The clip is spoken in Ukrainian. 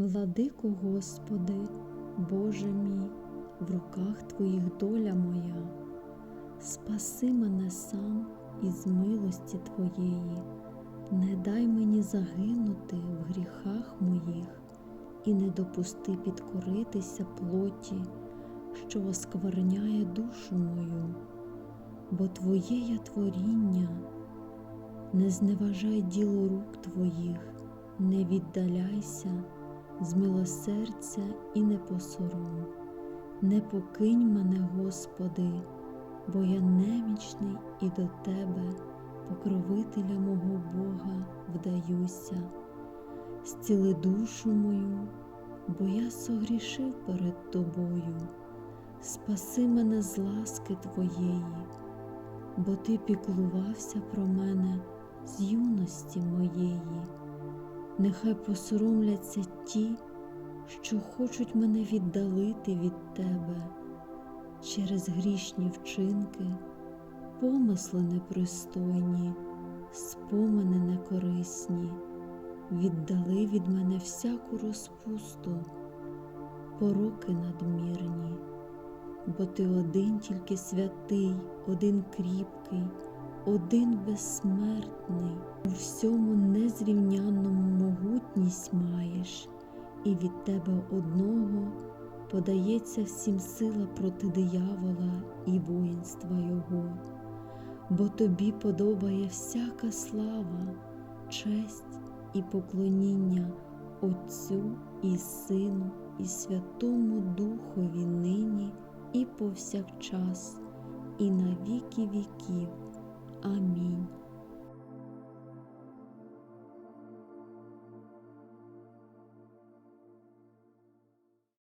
Владико Господи, Боже мій, в руках Твоїх доля моя, спаси мене сам із милості Твоєї, не дай мені загинути в гріхах моїх і не допусти підкоритися плоті, що оскверняє душу мою, бо Твоє я творіння, не зневажай діло рук Твоїх, не віддаляйся з милосердя і не посором. Не покинь мене, Господи, бо я немічний і до Тебе, покровителя мого Бога, вдаюся. Зціли душу мою, бо я согрішив перед Тобою. Спаси мене з ласки Твоєї, бо Ти піклувався про мене з юності моєї. Нехай посоромляться ті, що хочуть мене віддалити від Тебе. Через грішні вчинки, помисли непристойні, спомини некорисні, віддали від мене всяку розпусту, пороки надмірні, бо Ти один тільки святий, один кріпкий, один безсмертний, у всьому незрівнянному могутність маєш, і від Тебе одного подається всім сила проти диявола і воїнства Його, бо Тобі подобає всяка слава, честь і поклоніння Отцю і Сину, і Святому Духові нині і повсякчас, і на віки віків. Амінь.